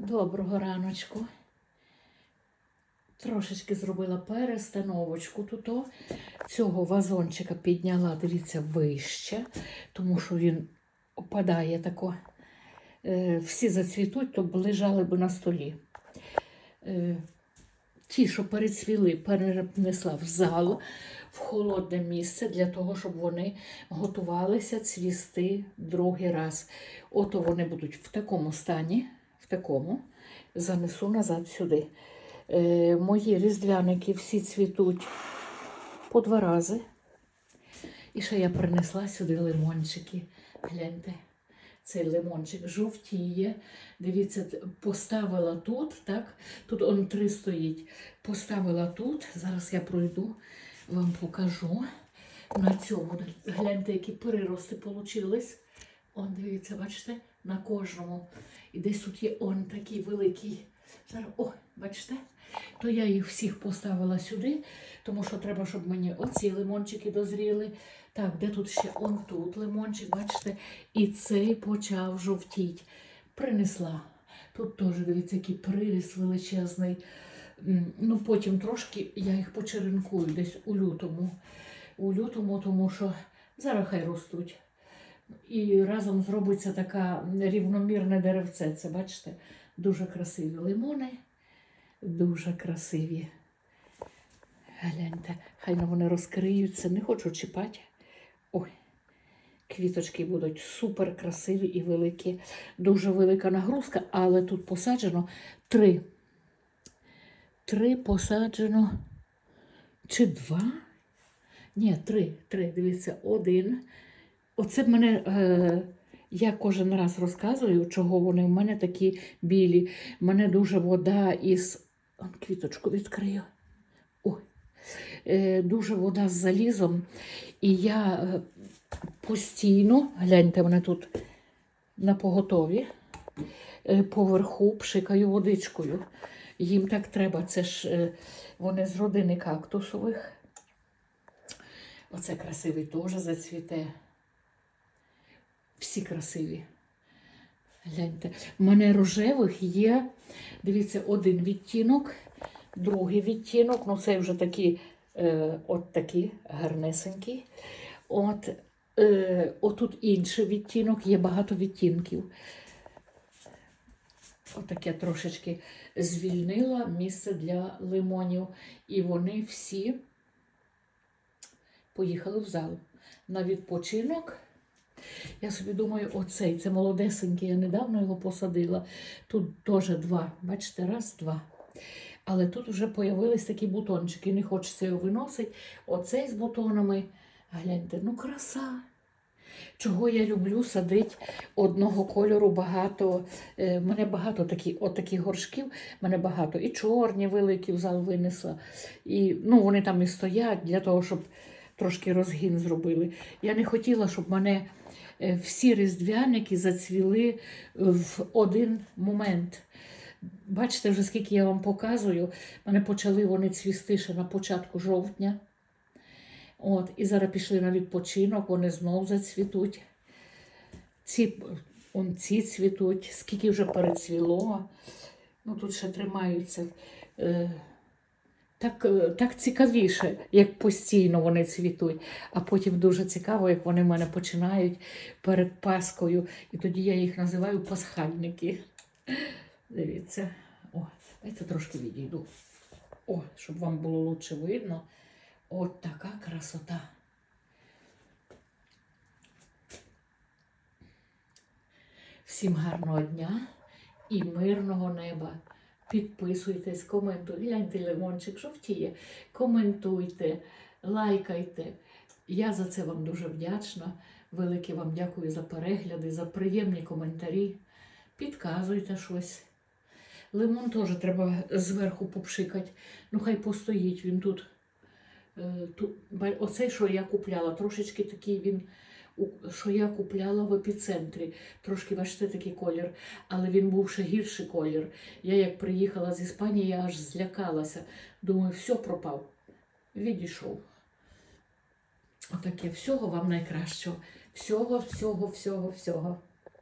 Доброго раночку. Трошечки зробила перестановочку тут. Цього вазончика підняла, дивіться, вище, тому що він опадає тако. Е, всі зацвітуть, то лежали б на столі. Е, ті, що перецвіли, перенесла в зал, в холодне місце для того, щоб вони готувалися цвісти другий раз. Ото вони будуть в такому стані, такому, занесу назад сюди. Е, мої різдвяники всі цвітуть по два рази. І ще я принесла сюди лимончики. Гляньте, цей лимончик жовтіє. Дивіться, поставила тут, так? Тут он три стоїть. Поставила тут. Зараз я пройду, вам покажу. На цьому гляньте, які перерости получились. Он, дивіться, бачите, на кожному. І десь тут є он такий великий. Зараз, о, бачите? То я їх всіх поставила сюди, тому що треба, щоб мені оці лимончики дозріли. Так, де тут ще он тут лимончик, бачите? І цей почав жовтіть. Принесла. Тут теж, дивіться, який приріс величезний. Ну, потім трошки я їх почеренкую десь у лютому. У лютому, тому що зараз хай ростуть. І разом зробиться така рівномірне деревце. Це, бачите, дуже красиві лимони. Дуже красиві. Гляньте, хай вони розкриються, не хочу чіпати. Ой, квіточки будуть супер красиві і великі. Дуже велика нагрузка, але тут посаджено три. Три посаджено. Чи два? Ні, три. Три. Дивіться, один. Оце мене. Е, я кожен раз розказую, чого вони в мене такі білі. Мене дуже вода із. Он квіточку відкрию. Ой. Е, дуже вода з залізом. І я е, постійно, гляньте, мене тут на поготові, е, поверху пшикаю водичкою. Їм так треба. Це ж е, вони з родини кактусових. Оце красивий теж зацвіте. Всі красиві. Гляньте. У мене рожевих є, дивіться, один відтінок, другий відтінок. Ну, це вже такі, е, от такі гарнесенькі. От, е, отут інший відтінок, є багато відтінків. Отаке трошечки звільнила місце для лимонів. І вони всі поїхали в зал на відпочинок. Я собі думаю, оцей, це молодесенький, я недавно його посадила. Тут теж два. Бачите, раз, два. Але тут вже появились такі бутончики. Не хочеться його виносити. Оцей з бутонами. Гляньте, ну краса. Чого я люблю садити одного кольору багато. Е, мене багато такі, от таких горшків, мене багато. І чорні великі в зал винесла. І ну, вони там і стоять для того, щоб трошки розгін зробили. Я не хотіла, щоб мене е, всі різдвяники зацвіли в один момент. Бачите, вже скільки я вам показую, мене почали вони цвісти ще на початку жовтня. От, і зараз пішли на відпочинок, вони знов зацвітуть. Ці, он, ці цвітуть, скільки вже перецвіло. Ну, тут ще тримаються. Е, так, е, так цікавіше, як постійно вони цвітуть. А потім дуже цікаво, як вони в мене починають перед Паскою. І тоді я їх називаю пасхальники. Дивіться. О, дайте трошки відійду. О, щоб вам було лучше видно. От така красота. Всім гарного дня і мирного неба. Підписуйтесь, коментуйте. Гляньте, лимончик жовтіє. Коментуйте, лайкайте. Я за це вам дуже вдячна. Велике вам дякую за перегляди, за приємні коментарі. Підказуйте щось. Лимон теж треба зверху попшикати. Ну, хай постоїть він тут. Е, оцей, що я купляла, трошечки такий він, що я купляла в епіцентрі. Трошки, бачите, такий колір, але він був ще гірший колір. Я як приїхала з Іспанії, я аж злякалася. Думаю, все пропав. Відійшов. Отаке. Всього вам найкращого. Всього, всього, всього, всього.